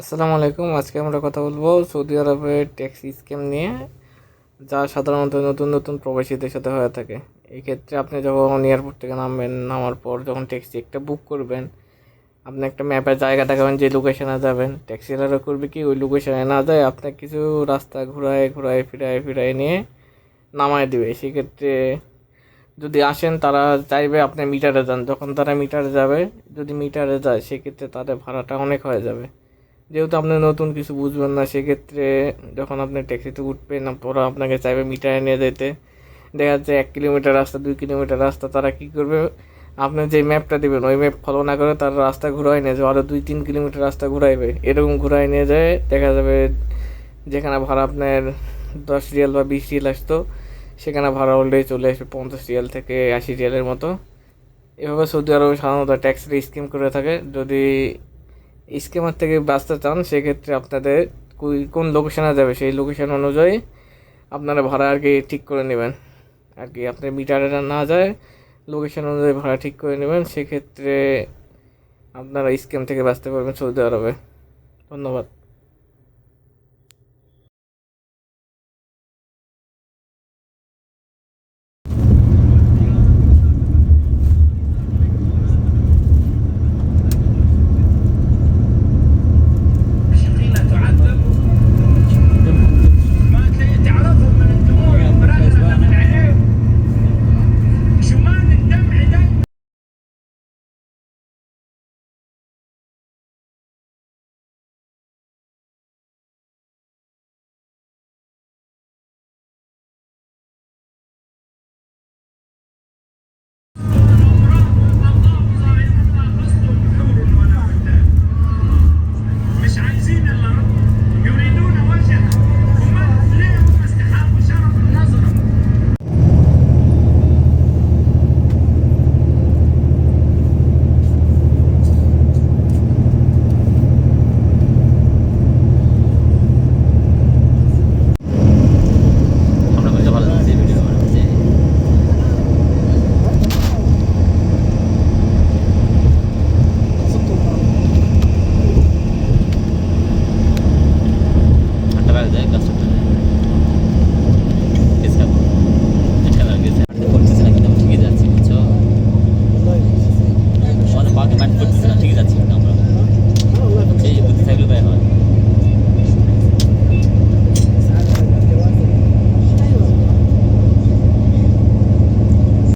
আসসালামু আলাইকুম। আজকে আমরা কথা বলব সৌদি আরবের ট্যাক্স স্কিম নিয়ে, যা সাধারণত নতুন নতুন প্রবাসীদের সাথে হয়ে থাকে। এই ক্ষেত্রে আপনি যখন এয়ারপোর্ট থেকে নামবেন, নামার পর যখন ট্যাক্সি একটা বুক করবেন, আপনি একটা ম্যাপের জায়গা দেখাবেন যে লোকেশনে যাবেন। ট্যাক্সিওয়ালা করবে কি? ওই লোকেশনে না যায় আপনার কিছু রাস্তা ঘুরায় ঘুরায়, ফিরায় ফিরায় নিয়ে নামায় দেবে। সেক্ষেত্রে যদি আসেন, তারা চাইবে আপনি মিটারে যান। যখন তারা মিটারে যাবে, যদি মিটারে যায়, সেক্ষেত্রে তাদের ভাড়াটা অনেক হয়ে যাবে। যেহেতু আপনি নতুন কিছু বুঝবেন না, সেক্ষেত্রে যখন আপনি ট্যাক্সিতে উঠবেন ওরা আপনাকে চাইবে মিটারে নিয়ে যেতে। দেখা যাচ্ছে এক কিলোমিটার রাস্তা, দুই কিলোমিটার রাস্তা, তারা কী করবে? আপনি যে ম্যাপটা দেবেন, ওই ম্যাপ ফলো না করে তারা রাস্তা ঘুরাই নিয়ে যাবে আরও দুই তিন কিলোমিটার রাস্তা ঘুরাইবে। এরকম ঘুরাই নিয়ে যায়, দেখা যাবে যেখানে ভাড়া আপনার দশ রিয়াল বা বিশ রিয়াল আসতো, সেখানে ভাড়া অলরেডি চলে আসবে পঞ্চাশ রিয়াল থেকে আশি রিয়ালের মতো। এভাবে সৌদি আরবে সাধারণত ট্যাক্সের স্কিম করে থাকে। যদি স্কিমার থেকে বাঁচতে চান, সেক্ষেত্রে আপনাদের কোন লোকেশানে যাবে? সেই লোকেশান অনুযায়ী আপনারা ভাড়া আর কি ঠিক করে নেবেন। আর কি আপনার মিটারে না যায়, লোকেশান অনুযায়ী ভাড়া ঠিক করে নেবেন, সেক্ষেত্রে আপনারা স্ক্যাম থেকে বাঁচতে পারবেন সৌদি আরবে। ধন্যবাদ।